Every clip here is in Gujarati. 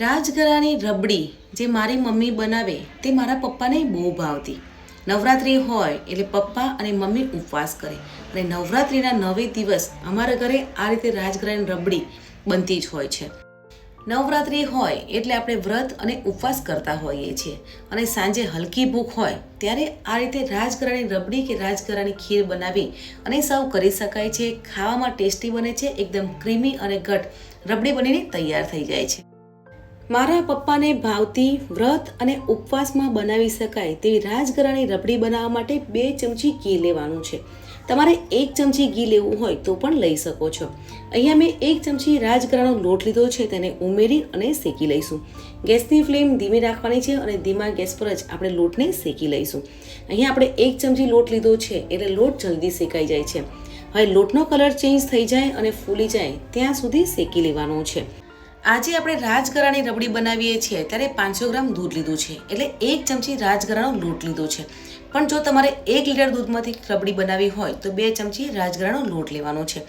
રાજગરાની રબડી જે મારી મમ્મી બનાવે તે મારા પપ્પાને બહુ ભાવતી. નવરાત્રિ હોય એટલે પપ્પા અને મમ્મી ઉપવાસ કરે. અને નવરાત્રિના નવે દિવસ અમારા ઘરે આ રીતે રાજગરાની રબડી બનતી જ હોય છે. નવરાત્રિ હોય એટલે આપણે વ્રત અને ઉપવાસ કરતા હોઈએ છીએ. અને સાંજે હલકી ભૂખ હોય ત્યારે આ રીતે રાજગરાની રબડી કે રાજઘરાની ખીર બનાવી અને સર્વ કરી શકાય છે. ખાવામાં ટેસ્ટી બને છે. એકદમ ક્રીમી અને ઘટ રબડી બનીને તૈયાર થઈ જાય છે. મારા પપ્પાને ભાવતી વ્રત અને ઉપવાસમાં બનાવી શકાય તેવી રાજગરાની રબડી બનાવવા માટે બે ચમચી ઘી લેવાનું છે. તમારે એક ચમચી ઘી લેવું હોય તો પણ લઈ શકો છો. અહીંયા મેં એક ચમચી રાજગરાનો લોટ લીધો છે, તેને ઉમેરી અને શેકી લઈશું. ગેસની ફ્લેમ ધીમી રાખવાની છે અને ધીમા ગેસ પર જ આપણે લોટને શેકી લઈશું. અહીંયા આપણે એક ચમચી લોટ લીધો છે, એટલે લોટ જલ્દી શેકાઈ જાય છે. હવે લોટનો કલર ચેન્જ થઈ જાય અને ફૂલી જાય ત્યાં સુધી શેકી લેવાનો છે. આજે આપણે રાજગરાની રબડી બનાવીએ છીએ, ત્યારે પાંચસો ગ્રામ દૂધ લીધું છે. એટલે એક ચમચી રાજગરાનો લોટ લીધો છે. પણ જો તમારે એક લીટર દૂધમાંથી રબડી બનાવવી હોય, તો બે ચમચી રાજગરાનો લોટ લેવાનો છે.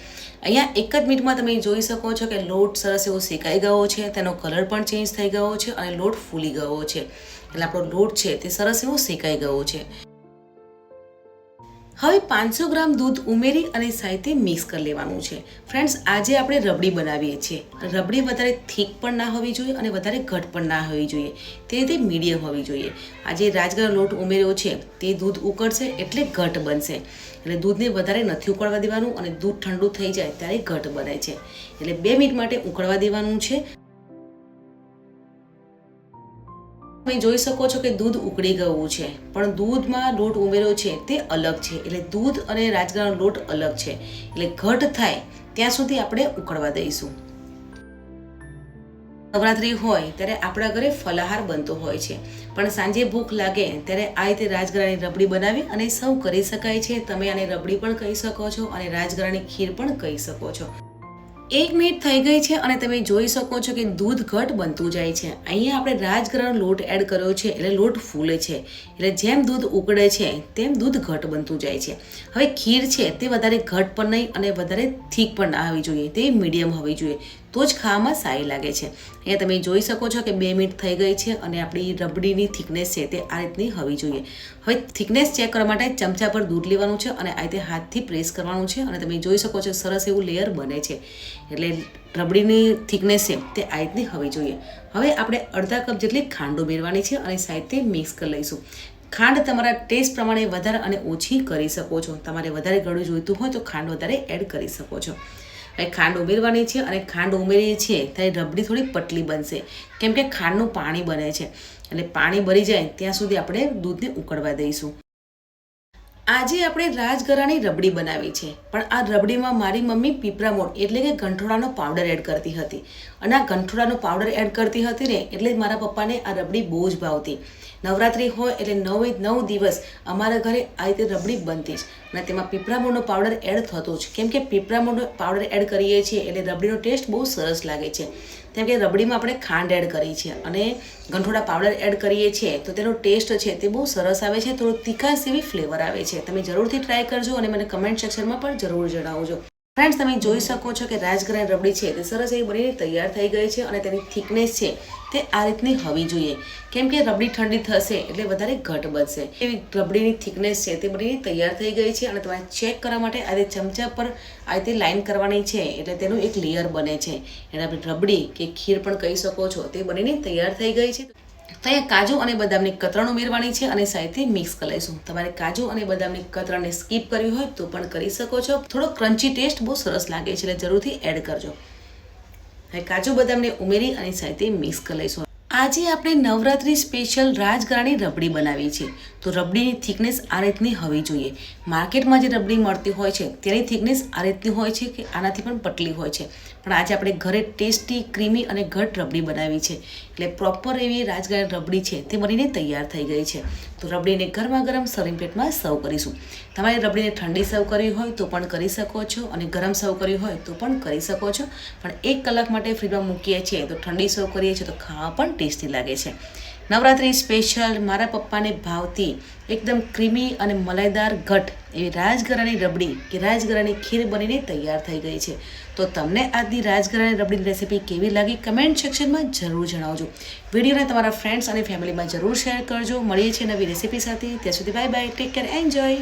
અહીંયા એક જ મિનિટમાં તમે જોઈ શકો છો કે લોટ સરસ એવો શેકાઈ ગયો છે, તેનો કલર પણ ચેન્જ થઈ ગયો છે અને લોટ ફૂલી ગયો છે. એટલે આપણો લોટ છે તે સરસ એવો શેકાઈ ગયો છે. હવે પાંચસો ગ્રામ દૂધ ઉમેરી અને સાથે મિક્સ કરી લેવાનું છે. ફ્રેન્ડ્સ, આજે આપણે રબડી બનાવીએ છીએ. રબડી વધારે થીક પણ ના હોવી જોઈએ અને વધારે ઘટ પણ ના હોવી જોઈએ. તે રીતે મીડિયમ હોવી જોઈએ. આજે રાજગરા લોટ ઉમેર્યો છે. તે દૂધ ઉકળશે એટલે ઘટ બનશે. એટલે દૂધને વધારે નથી ઉકળવા દેવાનું અને દૂધ ઠંડુ થઈ જાય ત્યારે ઘટ બને છે. એટલે બે મિનિટ માટે ઉકળવા દેવાનું છે. તમે જોઈ શકો છો કે દૂધ ઉકળી ગયું છે. પણ દૂધમાં લોટ ઉમેર્યો છે તે અલગ છે. એટલે દૂધ અને રાજગરાનો લોટ અલગ છે. એટલે ઘટ થાય ત્યાં સુધી આપણે ઉકળવા દઈશું. નવરાત્રિ હોય ત્યારે આપણા ઘરે ફલાહાર બનતો હોય છે. પણ સાંજે ભૂખ લાગે ત્યારે આ રીતે રાજગરાની રબડી બનાવી અને સૌ કરી શકાય છે. તમે આને રબડી પણ કહી શકો છો અને રાજગરાની ખીર પણ કહી શકો છો. એક મિનિટ થઈ ગઈ છે અને તમે જોઈ શકો છો કે દૂધ ઘટ બનતું જાય છે. અહીંયા આપણે રાજગરાનો લોટ એડ કર્યો છે, એટલે લોટ ફૂલે છે. એટલે જેમ દૂધ ઉકળે છે, તેમ દૂધ ઘટ બનતું જાય છે. હવે ખીર છે, તે વધારે ઘટ પણ નહીં અને વધારે થીક પણ ના હોવી જોઈએ, તે મીડિયમ હોવી જોઈએ. તો જ ખાવામાં સારી લાગે છે. અહીંયા તમે જોઈ શકો છો કે બે મિનિટ થઈ ગઈ છે અને આપણી રબડીની થિકનેસ છે તે આ રીતની હોવી જોઈએ. હવે થિકનેસ ચેક કરવા માટે ચમચા પર દૂધ લેવાનું છે અને આ રીતે હાથથી પ્રેસ કરવાનું છે અને તમે જોઈ શકો છો સરસ એવું લેયર બને છે. એટલે રબડીની થિકનેસ છે તે આ રીતની હોવી જોઈએ. હવે આપણે અડધા કપ જેટલી ખાંડ ઉમેરવાની છે અને સાઈડથી મિક્સ કરી લઈશું. ખાંડ તમારા ટેસ્ટ પ્રમાણે વધારે અને ઓછી કરી શકો છો. તમારે વધારે ગળું જોઈતું હોય તો ખાંડ વધારે એડ કરી શકો છો. ખાંડ ઉમેરવાની છે અને ખાંડ ઉમેરીએ છીએ ત્યારે રબડી થોડી પતલી બનશે. કેમ કે ખાંડનું પાણી બને છે. એટલે પાણી ભરી જાય ત્યાં સુધી આપણે દૂધને ઉકળવા દઈશું. આજે આપણે રાજગરાની રબડી બનાવી છે. પણ આ રબડીમાં મારી મમ્મી પીપરામોડ એટલે કે ગંઠોડાનો પાવડર એડ કરતી હતી. અને આ ગંઠોડાનો પાવડર એડ કરતી હતી ને એટલે મારા પપ્પાને આ રબડી બહુ જ ભાવતી. નવરાત્રિ હોય એટલે નવે નવ દિવસ અમારા ઘરે આ રીતે રબડી બનતી જ. અને તેમાં પીપરામોડનો પાવડર એડ થતો જ. કેમ કે પીપરામોડનો પાવડર એડ કરીએ છીએ એટલે રબડીનો ટેસ્ટ બહુ સરસ લાગે છે. કેમ કે રબડીમાં આપણે ખાંડ એડ કરી છે અને ગંઠોડા પાવડર એડ કરીએ છીએ, તો તેનો ટેસ્ટ છે તે બહુ સરસ આવે છે, થોડો તીખાશ એવી ફ્લેવર આવે છે. તમે જરૂરથી ટ્રાય કરજો અને મને કમેન્ટ સેક્શનમાં પણ જરૂર જણાવજો. ફ્રેન્ડ્સ તમે જોઈ શકો છો કે રાજગરાની રબડી છે તે સરસ એવી બનીને તૈયાર થઈ ગઈ છે અને તેની થિકનેસ છે તે આ રીતની હોવી જોઈએ. કેમ કે રબડી ઠંડી થશે એટલે વધારે ઘટ બનશે. એવી રબડીની થિકનેસ છે તે બનીને તૈયાર થઈ ગઈ છે અને તમારે ચેક કરવા માટે આ ચમચા પર આ રીતે લાઇન કરવાની છે એટલે તેનું એક લેયર બને છે. એટલે રબડી કે ખીર પણ કહી શકો છો તે બનીને તૈયાર થઈ ગઈ છે. તો અહીંયા કાજુ અને બદામની કતરણ ઉમેરવાની છે અને સાથે મિક્સ કરી લઈશું. તમારે કાજુ અને બદામની કતરણને સ્કીપ કરવી હોય તો પણ કરી શકો છો. થોડો ક્રન્ચી ટેસ્ટ બહુ સરસ લાગે છે એટલે જરૂરથી એડ કરજો. હવે કાજુ બદામને ઉમેરી અને સાથે મિક્સ કરી લઈશું. આજે આપણે નવરાત્રી સ્પેશિયલ રાજગરાની રબડી બનાવી છે. તો રબડીની થિકનેસ આ રીતની હોવી જોઈએ. માર્કેટમાં જે રબડી મળતી હોય છે, તેની થિકનેસ આ રીતની હોય છે કે આનાથી પણ પટલી હોય છે. પણ આજે આપણે ઘરે ટેસ્ટી, ક્રીમી અને ઘટ રબડી બનાવી છે. એટલે પ્રોપર એવી રાજગાયન રબડી છે તે બનીને તૈયાર થઈ ગઈ છે. તો રબડીને ગરમા ગરમ સર્વિંગ પ્લેટમાં સર્વ કરીશું. તમારે રબડીને ઠંડી સર્વ કરવી હોય તો પણ કરી શકો છો અને ગરમ સર્વ કરવી હોય તો પણ કરી શકો છો. પણ એક કલાક માટે ફ્રીજમાં મૂકીએ છીએ તો ઠંડી સર્વ કરીએ છીએ તો ખાવા પણ ટેસ્ટી લાગે છે. નવરાત્રિ સ્પેશિયલ મારા પપ્પાને ભાવતી એકદમ ક્રીમી અને મલાઈદાર ઘટ એવી રાજગરાની રબડી કે રાજગરાની ખીર બનીને તૈયાર થઈ ગઈ છે. તો તમને આજની રાજગરાની રબડીની રેસીપી કેવી લાગી કમેન્ટ સેક્શનમાં જરૂર જણાવજો. વિડીયોને તમારા ફ્રેન્ડ્સ અને ફેમિલીમાં જરૂર શેર કરજો. મળીએ છીએ નવી રેસીપી સાથે. ત્યાં સુધી bye bye take care enjoy